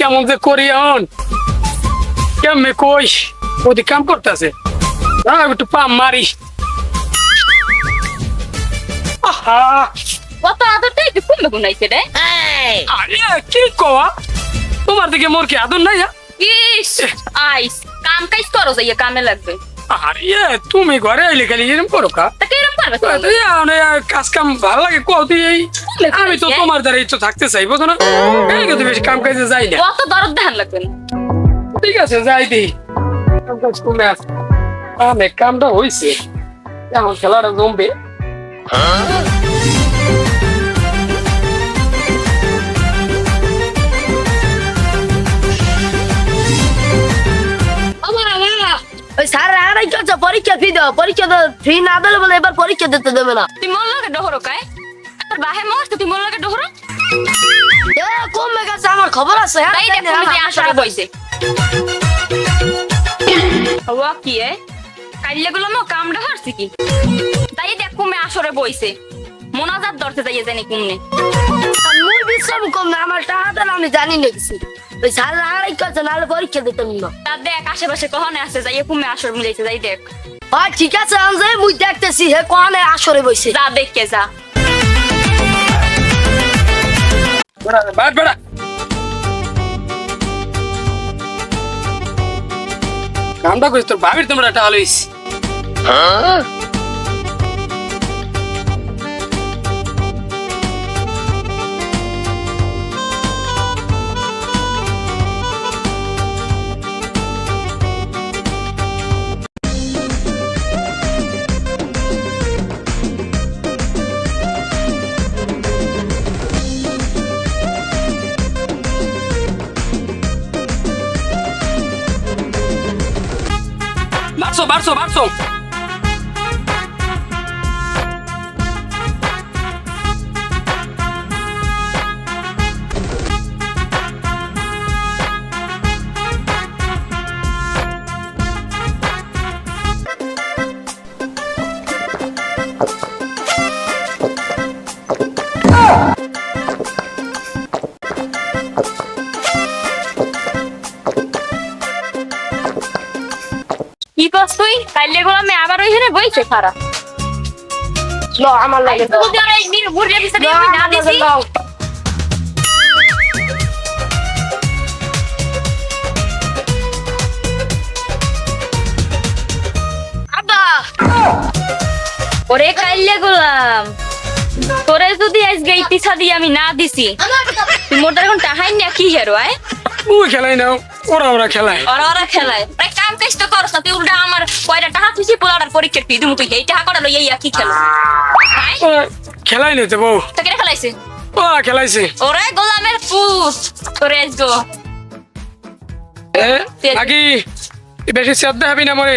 কেমন যে করি এখন? কেমনে কইস? ওদিক কাম করতেছে। একটু পাম মারি আহা! কত আদরটা একটু কমবে গুনাইছে রে। আরে কি কওয়া? তোমার দিকে মোর কি আদর নাই হ্যাঁ? ইস আইস কাম কাজ করো যাইয়া কামে লাগবে। আরে তুমি ঘরে আইলে খালি এরকম করো কা কাজ কাম ভালো লাগে কও তুই এই? আমি তো তোমার দ্বারা ইচ্ছা থাকতে চাই বোঝো না? এই তো বেশি কাম কাজে যাই না। অত দরদ ধান লাগবে না। ঠিক আছে যাই দি। কাম কাজ কমে আস। আমি কামটা হইছে। এখন খেলাটা জমবে। ওই আড়াই করছে পরীক্ষা ফি দাও পরীক্ষা ফি না দিলে বলে এবার পরীক্ষা দিতে দেবে না। তুই মন লাগে ডহরো কায় তোর বাহে মর তুই মন লাগে ডহরো? এ কমে গেছে আমার খবর আছে হ্যাঁ তাই দেখ তুমি যে আসরে বইছে। হওয়া কি এ? কাইলে গুলো মো কামড়া হারছি কি? তাই দেখ কুমে আসরে বইছে। মোনাজাত ধরতে যাইয়ে জানি কুমনে বিশ্রাম কম না আমার টাকা আমি জানি না কিছু। ওই স্যার আড়াই করছে নাহলে পরীক্ষা দিতাম না তা দেখ আশেপাশে কহনে আছে যাইয়ে কুমে আসর মিলাইছে যাই দেখ। হয় ঠিক আছে আমি যাই মুই দেখতেছি হে কোনে আসরে বইছে। যা দেখকে যা। বাট বেড়া। কামটা করিস তোর ভাবির তোমরা একটা হলিস বাড়ছো বাড়ছো বাড়ছো কাইলে গুলো আমি আবার ওইখানে বইছে খারাপ ল আমার লাগে দাও। তুই আর এই নির- বুড়ির পিছনে ল, আমি না দিছি। দাও। ওরে কাইলে গুলাম। তোরে যদি আজকে এই পিছা দিয়ে আমি না দিছি মোর দ্বারা এখন টাহাই না কি হেরো আয়। ওই খেলাই নাও ওরা ওরা খেলায়। ওরা ওরা খেলায়। তো করছ না তুই উল্টা আমার কয়টা টাকা তুই পোলার পরীক্ষা তুই তুমি তুই। এই টাকা কি খেলো? খেলাই নিতে বউ? তো খেলাইছে? ওরা খেলাইছে। ওরে গোলামের পুত। তোরে এ বেশি শ্রদ্ধা হবি না মরে।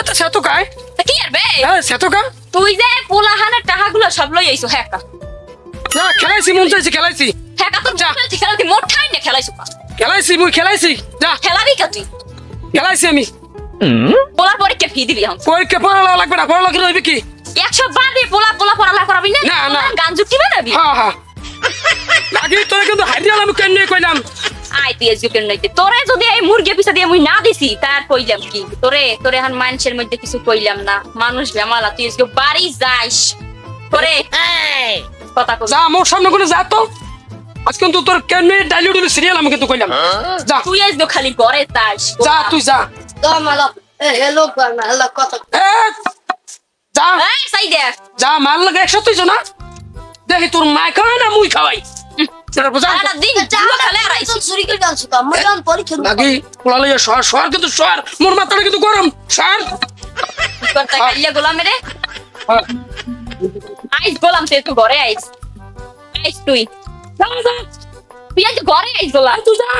এত সেতু কায়। তা কি আর বে? হ্যাঁ সেতু কা? তুই যে পোলাহানের টাকাগুলো সব লই আইছো হ্যাঁ না খেলাইছি মন চাইছি খেলাইছি। হ্যাঁ তোর যা। খেলাইছি মোট ঠাই না খেলাইছো খেলাইছি মুই খেলাইছি। যা। খেলাবি কা তুই? খেলাইছি আমি। পোলার পরীক্ষা ফি দিবি এখন? পরীক্ষা লাগবে না হইবে কি একশো বাদে পোলা পোলা পড়ালেখা করাবি না? না, না। গান যুক্তি বানাবি? হ্যাঁ হ্যাঁ। তোরা কিন্তু হারিয়াল আমি কেন কইলাম? আই তুই এসে কেন নাইতে তোরে যদি এই মুরগি পিছা দিয়ে মুই না দিছি তার কইলাম কি? তোরে তোরে এখন মানুষের মধ্যে কিছু কইলাম না। মানুষ বেমালা তুই আজকে বাড়ি যাইস। তোরে কথা কই যা মোর সামনে করে যা তো। আজ কিন্তু তোর কেন ডাইলিউড সিরিয়াল আমি কিন্তু কইলাম। যা। তুই আজকে খালি ঘরে যাইস যা তুই যা। হেলো কত এ, যা। এই সাই দেখ যা মাল লাগে একশো তুই না? দেখি তোর মা খাওয়াই না মুই খাওয়াই? সারা আইস তো কিন্তু শহর। মোর মাথাটা কিন্তু গরম। কাইলে গোলাম রে। আইস গোলাম তুই একটু ঘরে আইস। আইস তুই। যা। যা। তুই আজ ঘরে যা যা।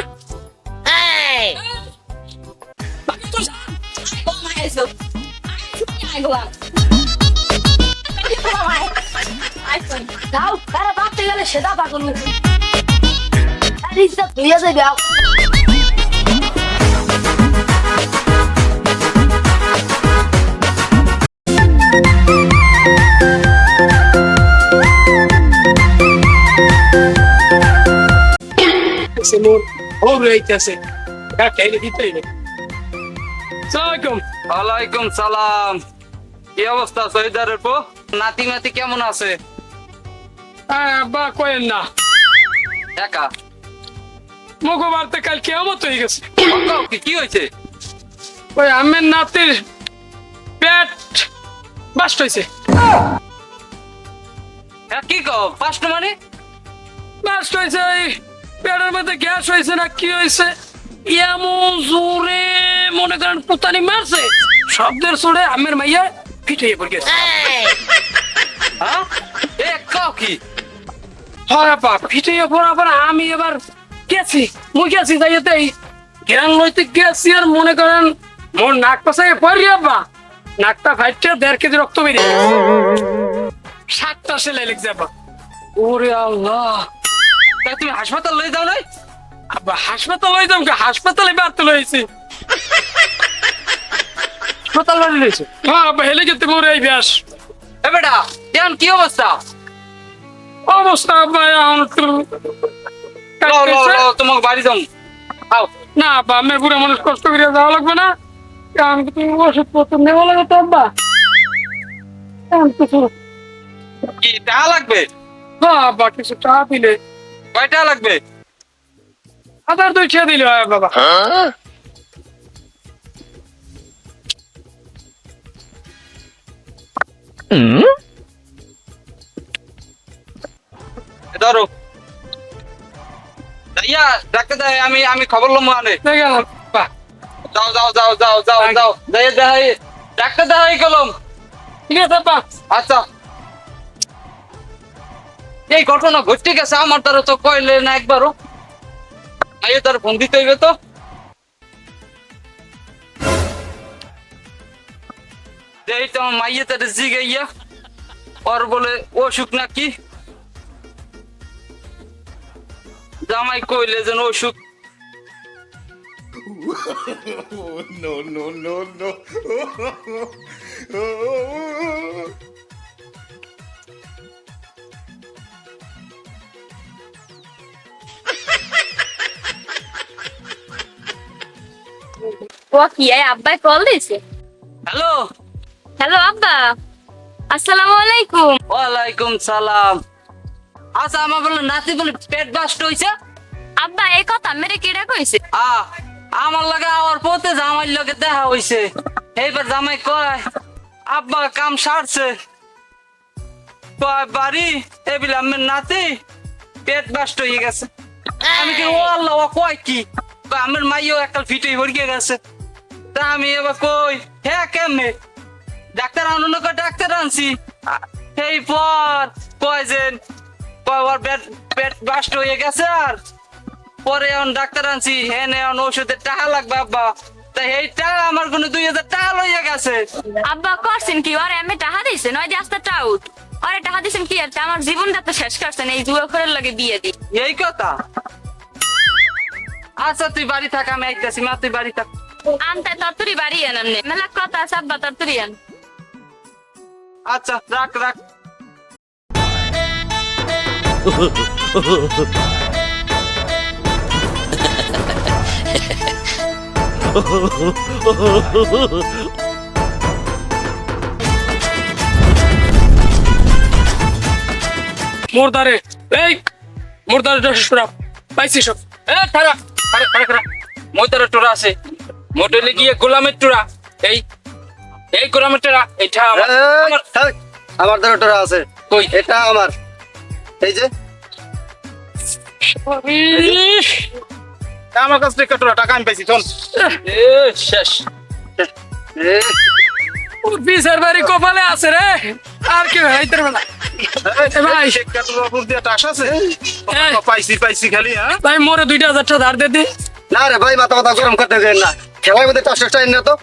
দাও গেলে সেটা পাগল নাকি আরে ইজ্জত লইয়া যাবে আও। মোর হোর রইতেছে। কাকে দিতেই নেই সালামালাইকুম। ওয়ালাইকুম সালাম। কি অবস্থা সহিদারের পো নাতি নাতি কেমন আছে? হ্যাঁ আব্বা কয়েন না। একা? মগবার তো কাল কেমত হয়ে গেছে। কি কি হয়েছে ওই আমের নাতির পেট বাস্ট হয়েছে হ্যাঁ কি কও? ফার্স্ট মানে? বাস্ট হয়েছে পেটের মধ্যে গ্যাস হয়েছে না কি হয়েছে? এমন জোরে মনে করেন পুতানি মারছে শব্দের সুরে আমের মাইয়া ফিট পড়ে গেছে। হ্যাঁ? এ কও কি? হয় বাপ ফিট পড়ার আমি এবার গেছি মুই গেছি যাইতে জ্ঞান লইতে গেছি আর মনে করেন মোর নাক পাশে পড়ি আব্বা নাকটা ফাইটে দেড় কেজি রক্ত বেরিয়ে সাতটা সেলাই লিখছে আব্বা ওরে আল্লাহ! তা তুমি হাসপাতাল লয়ে যাও নাই? হাসপাতাল হয়ে যাম হাসপাতালে বাড়তে লইছি হাসপাতাল বাড়ি লইছো হ্যাঁ আব্বা হেলে যেতে মোর এই ব্যাস এ বেটা কেমন কি অবস্থা? অবস্থা আব্বা এখন তোমাকে বাড়ি যাও। আও। না আব্বা আমি বুড়ো মানুষ কষ্ট করে যাওয়া লাগবে না। কারণ তুমি ওষুধ পত্র নেওয়া লাগবে তো আব্বা। এখন কিছু কি টাকা লাগবে? হ্যাঁ আব্বা কিছু টাকা দিলে। কয় টাকা লাগবে? আধার দুই ছেড়ে দিলে হয় বাবা। ধরো। ইয়া ডাক্তার দেয় আমি আমি খবর লম মানে যাও যাও যাও যাও যাও যাও। ডাক্তার দেয় কলম। ঠিক আছে আব্বা আচ্ছা। এই ঘটনা ঘটতে গেছে? আমার দ্বারা তো কইলে না একবারও। আইয়ে তার ফোন দিতে হইবে তো। এই তো মাইয়ে তার জিগাইয়া ওর বলে অসুখ নাকি? জামাই কইলে যেন অসুখ no, no, no, no. ও কি এই আব্বাই কল দিছে হ্যালো হ্যালো আব্বা। আসসালামু আলাইকুম। ওয়ালাইকুম সালাম। আচ্ছা আমার বলে নাতি বলে পেট বাস্ট হইছে? আব্বা এই কথা মেরে কেডা কইছে আ আমার লাগে আমার পথে জামাই লগে দেখা হইছে। এইবার জামাই কয় আব্বা কাম সারছে। কয় বাড়ি এবিল আমের নাতি পেট বাস্ট হয়ে গেছে। আমি কি ও আল্লাহ কয় কি? আমের মাইও একাল ফিটে হরিয়ে গেছে। তা আমি এবার কই? হ্যাঁ কেমনে? ডাক্তার আনো না কয়? ডাক্তার আনছি। এই পর কয় যে ওর পেট পেট বাস্ট হয়ে গেছে আর। পরে এখন ডাক্তার আনছি। হ্যাঁ এখন ওষুধের টাকা লাগবে আব্বা। তাই এই টাকা আমার কোনো দুই হাজার টাকা লইয়া গেছে। আব্বা করছেন কি? আরে আমি টাকা দিছে নয় যে আস্তে টাউট আরে টাকা দিছেন কি? আর আমার জীবনটা তো শেষ করছেন। এই জুয়া করে লাগে বিয়ে দি এই কথা? আচ্ছা তুই বাড়ি থাক আমি আইতাছি। মা তুই বাড়ি থাক। আনতে তরতুরি বাড়ি আনেন মেলা কথা আব্বা তরতুরি আন। আচ্ছা রাখ রাখ। মোরদারে এই মোরদারে দশরা পাইছি সব। এ খারা খারা খারা মোটার টোরা আছে। মোটলে গিয়ে গোলামের টোরা এই এই গোলামের টোরা এটা আমার আমার। দ্বারা টোরা আছে। কই? এটা আমার। এই যে। আমার কাছ থেকে টোরা টাকা আমি পাইছি এ শেষ। এ, বিচার বাড়ি কপালে আছে রে। আর কি হইতে পারে না। ভাই। পাইছি পাইছি খালি হ্যাঁ। ভাই মোরে দুইটা হাজার টাকা ধার দে না রে ভাই মাথা মাথা গরম করতে না। খেলার মধ্যে টাস টাস না তো।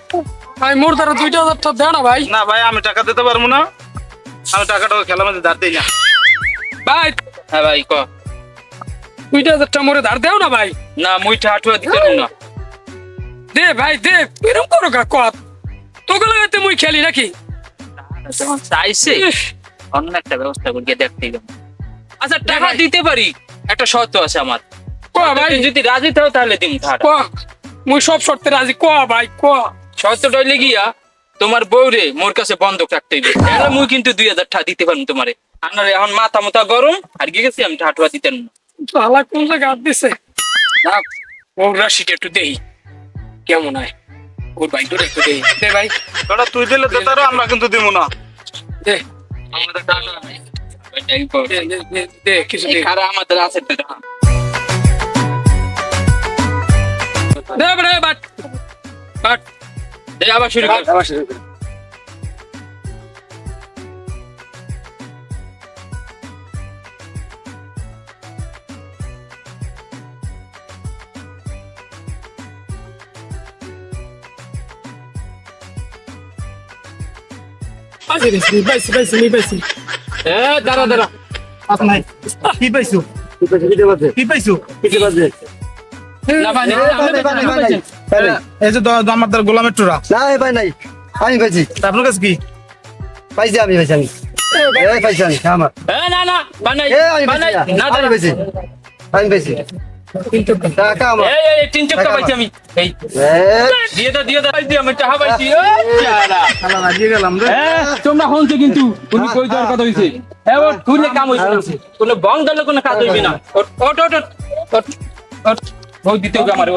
ভাই মোর দ্বারা দুইটা হাজার টাকা দেয় না ভাই। না ভাই আমি টাকা দিতে পারব না। আমি টাকাটা খেলার মধ্যে ধার দিই না। ভাই হ্যাঁ ভাই ক। দুইটা হাজার টাকা মোরে ধার দেও না ভাই। না দিতে পারব না। দে ভাই দে এরকম করো কত তোকে লাগাতে মুই খেলি নাকি? চাইছে? অন্য একটা ব্যবস্থা করিয়ে দেখতে গেলাম। আচ্ছা টাকা দিতে পারি? একটা শর্ত আছে আমার। ক ভাই? যদি রাজি থাও তাহলে ধার। ক। মুই সব শর্তে রাজি। ক ভাই ক শর্ত হইলে গিয়া তোমার বউরে মোর কাছে বন্ধক রাখতে হইবে। তাহলে মুই কিন্তু দুই হাজার টাকা দিতে পারব তোমারে? আপনার এখন মাথা মাথা গরম আর গিয়ে গেছি আমি ঠাটুয়া দিতেন না। শালা কোন জায়গা হাত দিছে? ওর রাশিটা একটু দেই। কেমন হয়? ওর ভাই তোর একটু দেই। দে ভাই। ওটা তুই দিলে তো তারও আমরা কিন্তু দিব না। দে। আমাদের টাকা আমাদের আছে দে রে বাট বাট এই আবার শুরু কর। আবার শুরু করি। পাইছি পাইছি পাইছি পাইছি এ দাঁড়া দাঁড়া। কি পাইছো? কিতে বাজে? কি পাইছো? কিতে বাজে? এই যে আমার গোলামের চূড়া না, এ, ভাই নাই। আমি পাইছি আপনার কাছে কি? পাইছি আমি পাইছি আমি পাইছি আমি আমার। না না বানাই আমি পাইছি আমি পাইছি টাকা আমার। এই এই, এই তিন চক্কা পাইছি আমি। এই। দিয়ে দাও দিয়ে দাও দিয়ে আমি টাকা পাইছি। ও চালা খালা গেলাম রে। তোমরা হনছো কিন্তু উনি কই দেওয়ার কথা হইছে? এবার তুলে কাম হইছে না। বং দলে কোনো কাজ হইবে না। ওট ওট ওট ওট, ওট ওট ভোট দিতে হবে আমার।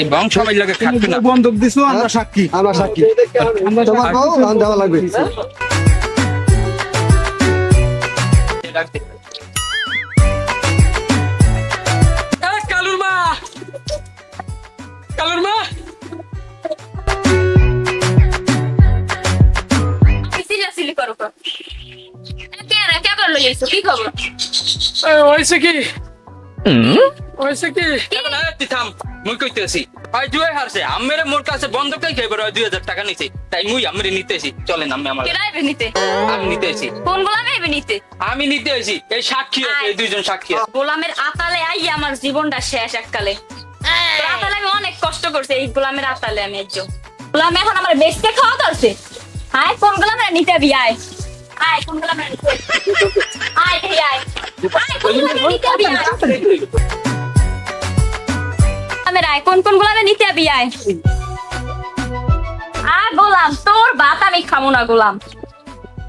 এই সবাই লাগে খাটবে না। বন্ধক দিছো আমরা সাক্ষী। আমার সাক্ষী। তোমার বউ আমার দেওয়া লাগবে। কালুর মা! কালুর মা! করো কে কে খবর? এ কি? হইছে কি? এখন আয় তুই মুই কইতেছি। আই জুয়ে হারছে আমেরে মোর কাছে বন্ধ কাই খাইবার দুই হাজার টাকা নিছে। তাই মুই আমেরে নিতেছি। চলেন আমি আমার নিতে? আমি নিতেছি। কোন গোলামে আইবে নিতে? আমি নিতে এই সাক্ষী আছে, এই দুইজন সাক্ষী আছে। গোলামের আতালে আই আমার জীবনটা শেষ এককালে। আতালে আমি অনেক কষ্ট করছি এই গোলামের আতালে আমি একজন। গোলাম এখন আমার বেচতে খাওয়া ধরছে। আয় কোন গোলামের নিতে বি আয় আয় কোন গোলামের নিতে আয় এই আয়। আয় কোন গোলামের নিতে বি আয়। আয় কোন কোন গোলামের নিতে বি আয়। আ গোলাম তোর ভাত আমি খামো না গোলাম।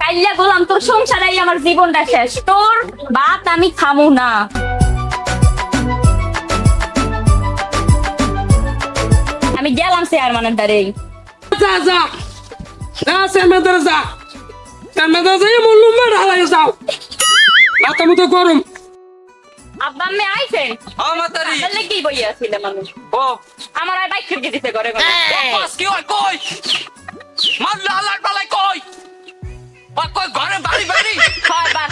কাইল্লা গোলাম তোর সংসারাই আমার জীবনটা শেষ। তোর ভাত আমি খামু না। আমি গেলাম চেয়ারম্যানের দ্বারে যা যা। না সেমেদার যা। সেমেদার যাই মল্লুম মে ঢালাই যাও। মাথা মতো গরম। আব্বা আমি আইছেন? আমার তারি বললে কি বইয়া ছিল মানুষ। ও আমার আর বাইক ফিরকে দিতে করে বাস কি হয় কই? মার লালার পালাই কই? বা কই ঘরে বাড়ি বাড়ি? হয় বাস।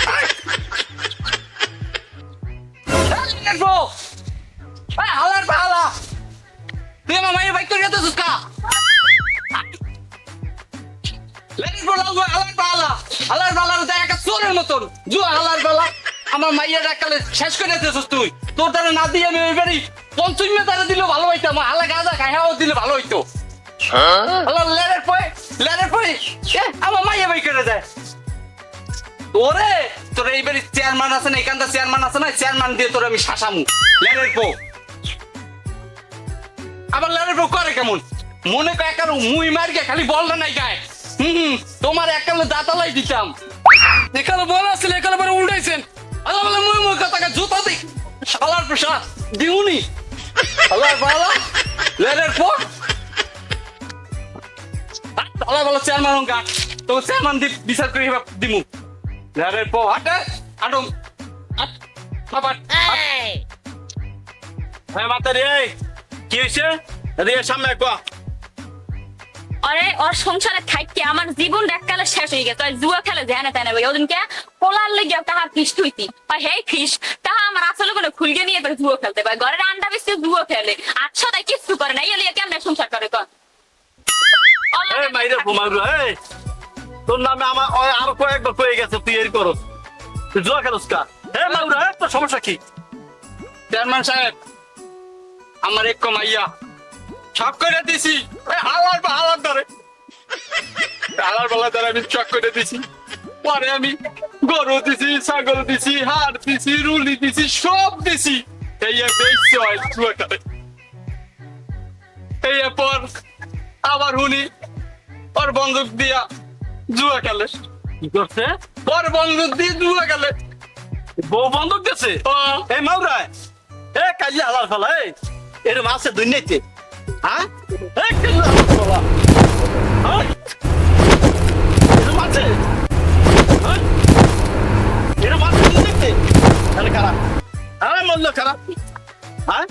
হালার পালা। তুই আমার মায়ের বাইক করে দিতেছিস কা? লেডিস বলা তো একটা চোরের মতন। আমার মাইয়ের একালে শেষ করে দিতেছিস তুই। তোর দ্বারা না দিয়ে আমি ওই বাড়ি পঞ্চমী দ্বারা ভালো হইতো আমার হালা গাঁজা খাইয়াও দিলে ভালো হইতো। হ্যালো লেরের পয় লেরের পয় আমার মাইয়া বাই করে দেয়। তোরে তোর এইবারে চেয়ারম্যান আছে না এখানটা চেয়ারম্যান আছে না চেয়ারম্যান দিয়ে তোর আমি শাসামু। লেরের পো আবার লেরের পো করে কেমন? মনে কয় একার মুই মার গে খালি বলটা নাই গায়ে। হুম তোমার একালে দাঁতালাই দিতাম। এখানে বল আসলে এখানে পরে উল্টাইছেন। আল্লাহ বলে মুই মুই কথা জুতা দি শালার প্রসাদ দিউনি আল্লাহ বালা লেরের পো আল্লাহ বলে চেয়ারম্যান অঙ্কা তো চেয়ারম্যান দি বিচার করি দিমু। লেরের পো হাটে আডম আট বাবা হ্যাঁ মাতারি এই। কি হয়েছে এদিকে সামনে কোয়া। আরে ওর সংসারে থাকতে আমার জীবন এককালে শেষ হয়ে গেছে। জুয়া খেলে যায় না তাই না ভাই? ওদিনকে পোলার লেগে তাহার ফিস্ট হইতি। আর হেই ফিস্ট তাহা আমার আসলে কোনো খুলকে নিয়ে এবার জুয়া খেলতে পারে। ঘরের আন্ডা বেশি জুয়া খেলে। আচ্ছা তাই কিছু করে না। ইয়ে কেমন সংসার করে কর? তোর নামে আমার ওই আরও কয়েকবার কয়ে গেছে তুই এর করস। তুই জুয়া খেলোস কা? হে মাইরু এই তোর সমস্যা কি? চেয়ারম্যান সাহেব আমার এক কমাইয়া সব করে দিছি। হালার বা হালার ধরে। হালার বেলা ধরে আমি চক করে দিছি। পরে আমি গরু দিছি ছাগল দিছি হাড় দিছি রুলি দিছি সব দিছি। এই বেশি হয় খেলে এই পর আবার হুনি ওর বন্দুক দিয়া জুয়া খেলে। কি করছে? ওর বন্দুক দিয়ে জুয়া খেলে। বউ বন্ধক গেছে ও। এই মাউরা এ কালি হালার ফেলা এই। এরম আছে দুনিয়াতে। হ্যাঁ? হ্যাঁ? হ্যাঁ?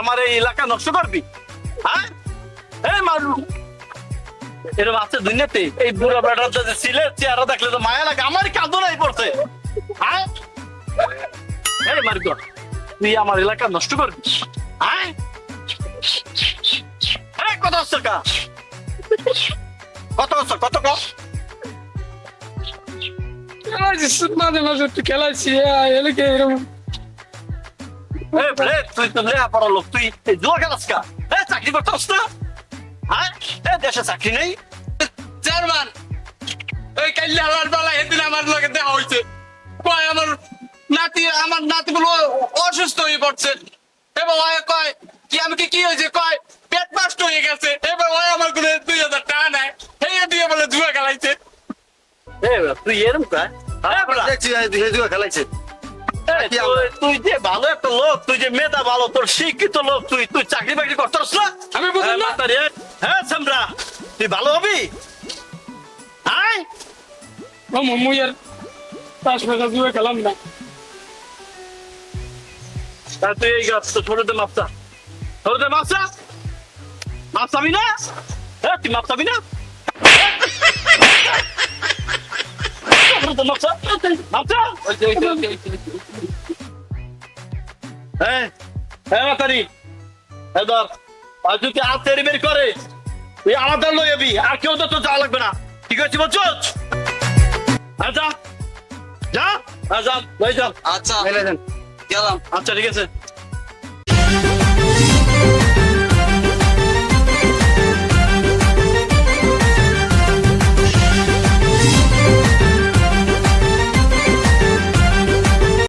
আমার এই এলাকা নষ্ট করবি? হ্যাঁ? মারু। এরম আছে দুনিয়াতে? এই বুড়া বেটার যে ছিলে, চেহারা দেখলে তো মায়া লাগে। আমার কাঁদো নাই পড়ছে। হ্যাঁ? এই তুই আমার এলাকা নষ্ট করবি? হ্যাঁ? কত হচ্ছে কা? কত হচ্ছে কত কম মাঝে মাঝে একটু খেলাইছি এলাকে এরকম? এই রে তুই তো লেয়া পড়া লোক তুই জুয়া খেলাস কা? চাকরি করতে না? হ্যাঁ দেশে চাকরি নেই? চেয়ারম্যান ওই কাল্লি হালার বেলা এদিন আমার লগে দেখা হয়েছে কয় আমার নাতি আমার নাতি বলো অসুস্থ হয়ে পড়ছে। এবার ওই কয় কি আমি কি কি হয়েছে? কয় পেট নষ্ট হয়ে গেছে। এবার ওই আমার কোনো দুই হাজার টাকা নেয় এই দিয়ে বলে জুয়া খেলাইছে। তুই এরম কা হ্যাঁ জুয়া খেলাইছে। তুই- তুই যে ভালো একটা লোক তুই যে মেধা ভালো তোর শিক্ষিত লোক তুই তুই চাকরি বাকরি করতে না? আমি বুঝি হ্যাঁ, না। হ্যাঁ সামরা তুই ভালো হবি? হ্যাঁ ও তাস খেলাম না। তা তুই এই গাছ তো ছোটতে মাপসা ছোটতে মাপসা? মাপসাবি না? হ্যাঁ তুই মাপসাবি না? তেরি আলাদা লই যাবি আর কেউ তো তোর যাওয়া লাগবে না। ঠিক আছে বলছস হ্যাঁ যা? যা হ্যাঁ যা। লই যা। আচ্ছা গেলাম। আচ্ছা ঠিক আছে।